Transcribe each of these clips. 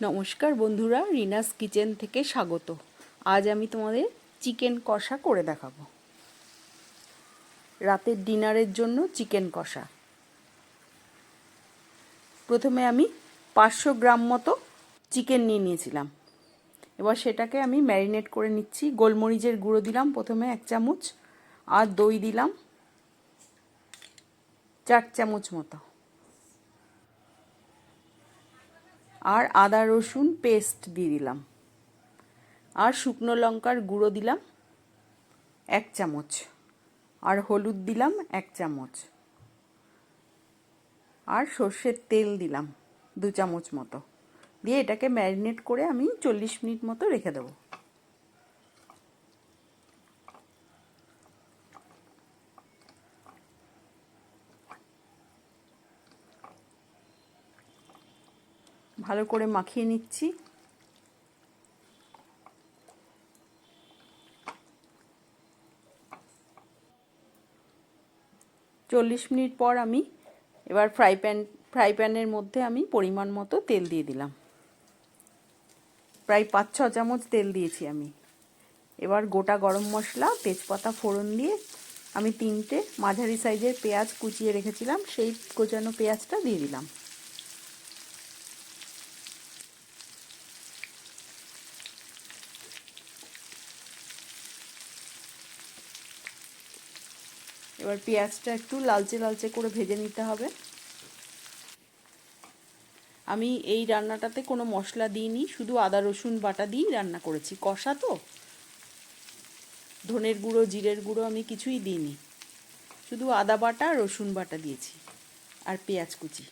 নমস্কার বন্ধুরা, রিনাস কিচেন থেকে স্বাগত। আজ আমি তোমাদের চিকেন কষা করে দেখাবো। রাতের ডিনারের জন্য চিকেন কষা। প্রথমে আমি পাঁচশো গ্রাম মতো চিকেন নিয়ে নিয়েছিলাম। এবার সেটাকে আমি ম্যারিনেট করে নিচ্ছি। গোলমরিচের গুঁড়ো দিলাম প্রথমে এক চামচ, আর দই দিলাম চার চামচ মতো। আর আদা রসুন পেস্ট দিয়ে দিলাম। আর শুকনো লঙ্কার গুঁড়ো দিলাম এক চামচ। আর হলুদ দিলাম এক চামচ। আর সর্ষের তেল দিলাম দু চামচ মতো। দিয়ে এটাকে ম্যারিনেট করে আমি চল্লিশ মিনিট মতো রেখে দেবো। ভালো করে মাখিয়ে নিচ্ছি। চল্লিশ মিনিট পর আমি এবার ফ্রাই প্যান, ফ্রাই প্যানের মধ্যে আমি পরিমাণ মতো তেল দিয়ে দিলাম। প্রায় পাঁচ, ছ চামচ তেল দিয়েছি আমি। এবার গোটা গরম মশলা, তেজপাতা, ফোড়ন দিয়ে আমি তিনটে মাঝারি সাইজের পেঁয়াজ কুচিয়ে রেখেছিলাম, সেই কোচানো পেঁয়াজটা দিয়ে দিলাম। এবার পেঁয়াজটা একটু লালচে লালচে করে ভেজে নিতে হবে। আমি এই রান্নাটাতে কোনো মশলা দিইনি, শুধু আদা, রসুন বাটা দিয়েই রান্না করেছি। কষা তো? ধনের গুঁড়ো, জিরের গুঁড়ো আমি কিছুই দিইনি। শুধু আদা বাটা, রসুন বাটা দিয়েছি। আর পেঁয়াজ কুচি।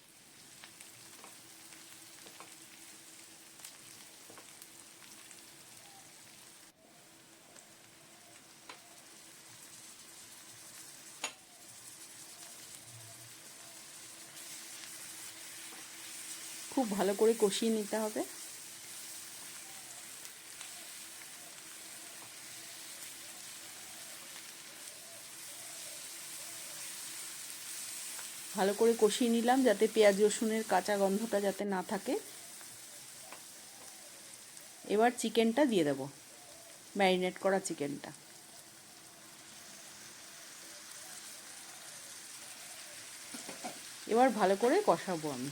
খুব ভালো করে কষিয়ে নিতে হবে। ভালো করে কষিয়ে নিলাম যাতে পেঁয়াজ, রসুনের কাঁচা গন্ধটা যাতে না থাকে। এবার চিকেনটা দিয়ে দেব, ম্যারিনেট করা চিকেনটা। এবার ভালো করে কষাবো আমি।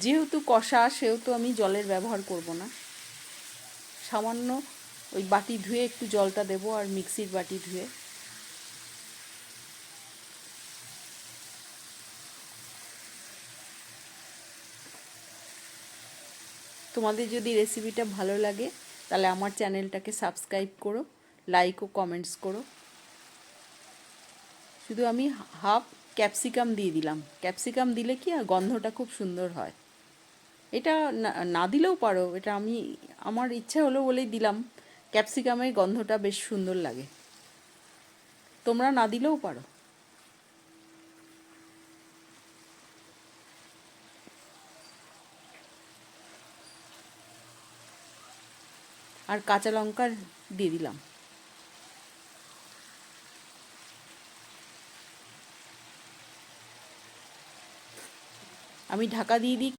যেহেতু কষা, সেহেতু আমি জলের ব্যবহার করব না। সামান্য ওই বাটি ধুয়ে একটু জলটা দেবো আর মিক্সির বাটি ধুয়ে। তোমাদের যদি রেসিপিটা ভালো লাগে, তাহলে আমার চ্যানেলটাকে সাবস্ক্রাইব করো লাইক ও কমেন্টস করো। শুধু আমি হাফ ক্যাপসিকাম দিয়ে দিলাম। ক্যাপসিকাম দিলে কি আর গন্ধটা খুব সুন্দর হয়। এটা না দিলেও পারো, এটা আমি, আমার ইচ্ছা হলো বলেই দিলাম। ক্যাপসিকামের গন্ধটা বেশ সুন্দর লাগে। তোমরা না দিলেও পারো। আর কাঁচা লঙ্কা দিয়ে দিলাম। আমি ঢাকা দিয়ে দিই।